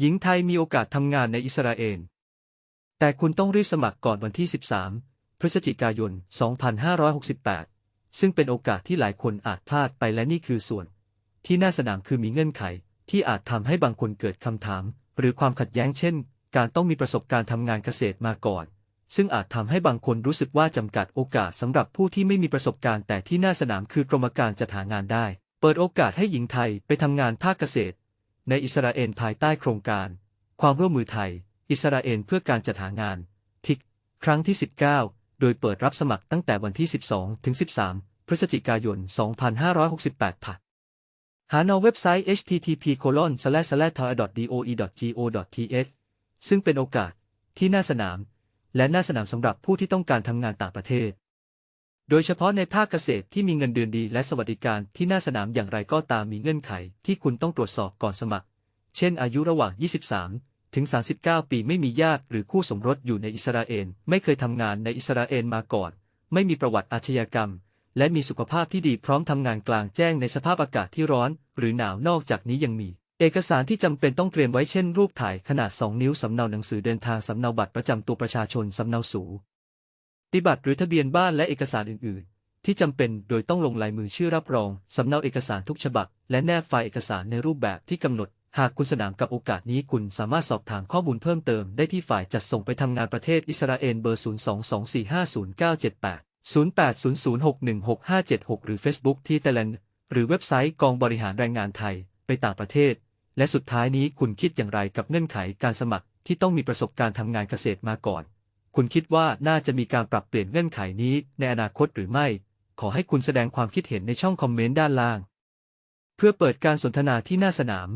หญิงไทยมีโอกาสทำงานในอิสราเอล แต่คุณต้องรีบสมัครก่อนวันที่ 13 พฤศจิกายน 2568 ซึ่งเป็นโอกาสที่หลายคนอาจพลาดไปและนี่คือส่วน ที่น่าสนามคือมีเงื่อนไข ที่อาจทำให้บางคนเกิดคำถาม หรือความขัดแย้งเช่น การต้องมีประสบการณ์ทำงานเกษตรมาก่อน ซึ่งอาจทำให้บางคนรู้สึกว่าจำกัดโอกาสสำหรับผู้ที่ไม่มีประสบการณ์แต่ที่น่าสนามคือกรมการจัดหางานได้ เปิดโอกาสให้หญิงไทยไปทำงานภาคเกษตร ในอิสราเอลภายใต้โครงการ ความร่วมมือไทย อิสราเอลเพื่อการจัดหางาน ทิก ครั้งที่ 19 โดยเปิดรับสมัครตั้งแต่วันที่ 12 ถึง 13 พฤศจิกายน 2568ผ่านหานเว็บไซต์ http colon slash slash doe go th ซึ่งเป็นโอกาสที่น่าสนาม และน่าสนามสำหรับผู้ที่ต้องการทำงานต่างประเทศ โดยเฉพาะในภาคเกษตรที่มีเงินเดือนดีและสวัสดิการที่น่าสนามอย่างไรก็ตามมีเงื่อนไขที่คุณต้องตรวจสอบก่อนสมัคร เช่นอายุระหว่าง 23 ถึง 39 ปีไม่มีญาติหรือคู่สมรสอยู่ในอิสราเอล ไม่เคยทำงานในอิสราเอลมาก่อน ไม่มีประวัติอาชญากรรม และมีสุขภาพที่ดีพร้อมทำงานกลางแจ้งในสภาพอากาศที่ร้อน หรือหนาวนอกจากนี้ยังมี เอกสารที่จำเป็นต้องเตรียมไว้เช่นรูปถ่ายขนาด 2 นิ้วสำเนาหนังสือเดินทางสำเนาบัตรประจำตัวประชาชนสำเนาสู ติบัตรหรือทะเบียนบ้านและเอกสารอื่น ๆ ที่จำเป็นโดยต้องลงลายมือชื่อรับรอง สำเนาเอกสารทุกฉบับ และแนบไฟล์เอกสารในรูปแบบที่กำหนด หากคุณสนามกับโอกาสนี้คุณสามารถสอบถามข้อมูลเพิ่มเติมได้ที่ฝ่ายจัดส่งไปทำงานประเทศอิสราเอลเบอร์ 022450978 0800616576 หรือ Facebook ที่ Thailand หรือเว็บไซต์กองบริหารแรงงานไทยไปต่างประเทศ และสุดท้ายนี้คุณคิดอย่างไรกับเงื่อนไขการสมัครที่ต้องมีประสบการณ์ทำงานเกษตรมาก่อน คุณคิดว่าน่าจะมีการปรับเปลี่ยนเงื่อนไขนี้ในอนาคตหรือไม่ ขอให้คุณแสดงความคิดเห็นในช่องคอมเมนต์ด้านล่าง เพื่อเปิดการสนทนาที่น่าสนาม